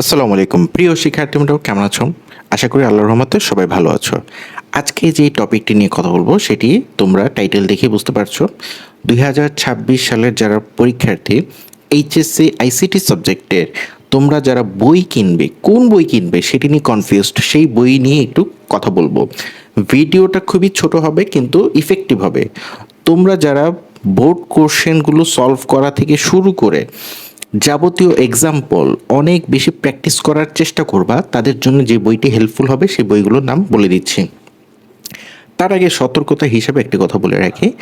আসসালামু আলাইকুম। প্রিয় শিক্ষার্থীরা কেমন আছো? আশা করি আল্লাহর রহমতে সবাই ভালো আছো। আজকে যে টপিকটি নিয়ে কথা বলব, সেটি তোমরা টাইটেল দেখে বুঝতে পারছ। দুই হাজার ছাব্বিশ সালের যারা পরীক্ষার্থী এইচএসসি আইসিটি সাবজেক্টের তোমরা যারা বই কিনবে, কোন বই কিনবে, সেটি নিয়ে কনফিউজড সেই বই নিয়ে একটু কথা বলব। ভিডিওটা খুবই ছোট হবে, কিন্তু ইফেক্টিভ হবে। তোমরা যারা বোর্ড কোশ্চেনগুলো সলভ করা থেকে শুরু করে যাবতীয় এক্সাম্পল অনেক বেশি প্র্যাকটিস করার চেষ্টা করবা, তাদের জন্য যে বইটি হেল্পফুল হবে সেই বইগুলোর নাম বলে দিচ্ছি। তার আগে সতর্কতা হিসাবে একটি কথা বলে রাখি।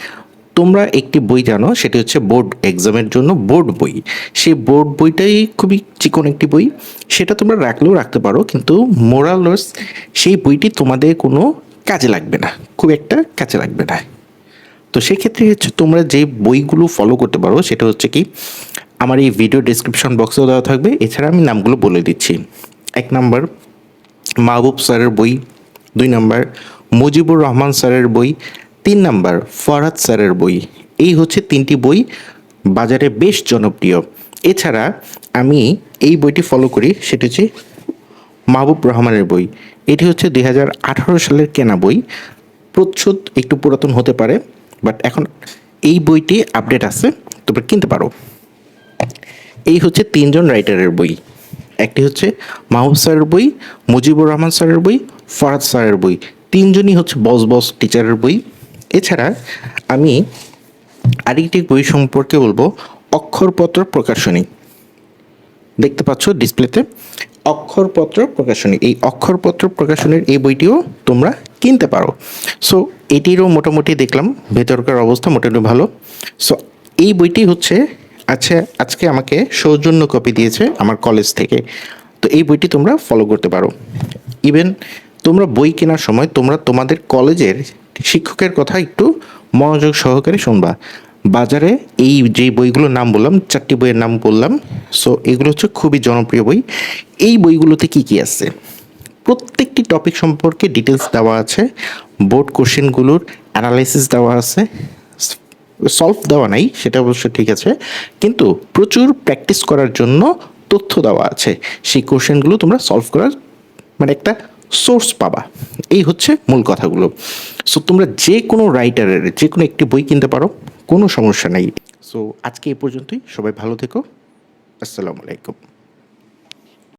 তোমরা একটি বই জানো, সেটি হচ্ছে বোর্ড এক্সামের জন্য বোর্ড বই। সেই বোর্ড বইটাই খুবই চিকন একটি বই। সেটা তোমরা রাখলেও রাখতে পারো, কিন্তু মোরালস সেই বইটি তোমাদের কোনো কাজে লাগবে না, খুব একটা কাজে লাগবে না। তো সেক্ষেত্রে হচ্ছে তোমরা যে বইগুলো ফলো করতে পারো, সেটা হচ্ছে কি, আমার এই ভিডিও ডিসক্রিপশন বক্সেও দেওয়া থাকবে। এছাড়া আমি নামগুলো বলে দিচ্ছি। এক নাম্বার মাহবুব স্যারের বই। দুই নাম্বার মুজিবুর রহমান স্যারের বই। তিন নাম্বার ফরহাদ স্যারের বই। এই হচ্ছে তিনটি বই বাজারে বেশ জনপ্রিয়। এছাড়া আমি এই বইটি ফলো করি, সেটি হচ্ছে মাহবুব রহমানের বই। এটি হচ্ছে দু হাজার আঠারো সালের কেনা বই। প্রচ্ছদ একটু পুরাতন হতে পারে। বাট এখন এই বইটি আপডেট আছে, তোমরা কিনতে পারো। এই হচ্ছে তিনজন রাইটারের বই। একটি হচ্ছে মাহবুব স্যারের বই, মুজিবুর রহমান স্যারের বই, ফরাদ স্যারের বই। তিনজনই হচ্ছে বস বস টিচারের বই। এছাড়া আমি আরেকটি বই সম্পর্কে বলব, অক্ষরপত্র প্রকাশনী। দেখতে পাচ্ছ ডিসপ্লেতে অক্ষরপত্র প্রকাশনী। এই অক্ষরপত্র প্রকাশনীর এই বইটিও তোমরা কিনতে পারো। সো এটিরও মোটামুটি দেখলাম, ভেতরকার অবস্থা মোটামুটি ভালো। সো এই বইটি হচ্ছে আচ্ছা আজকে আমাকে সৌজন্য কপি দিয়েছে আমার কলেজ থেকে। তো এই বইটি তোমরা ফলো করতে পারো। ইভেন তোমরা বই কেনার সময় তোমরা তোমাদের কলেজের শিক্ষকের কথা একটু মনোযোগ সহকারে শুনবা। বাজারে এই যে বইগুলোর নাম বললাম, চারটি বইয়ের নাম বললাম। সো এগুলো হচ্ছে খুবই জনপ্রিয় বই। এই বইগুলোতে কি কি আছে? প্রত্যেকটি টপিক সম্পর্কে ডিটেলস দেওয়া আছে বোর্ড কোশ্চেনগুলোর অ্যানালাইসিস দেওয়া আছে সলভ দেওয়া নাই, সেটা অবশ্য ঠিক আছে, কিন্তু প্রচুর প্র্যাকটিস করার জন্য তথ্য দেওয়া আছে। সেই কোশ্চেনগুলো তোমরা সলভ করার মানে একটা সোর্স পাবা। এই হচ্ছে মূল কথাগুলো। সো তোমরা যে কোনো রাইটারের যে কোনো একটি বই কিনতে পারো, কোনো সমস্যা নেই। সো আজকে এই পর্যন্তই। সবাই ভালো থেকো। আসসালামু আলাইকুম।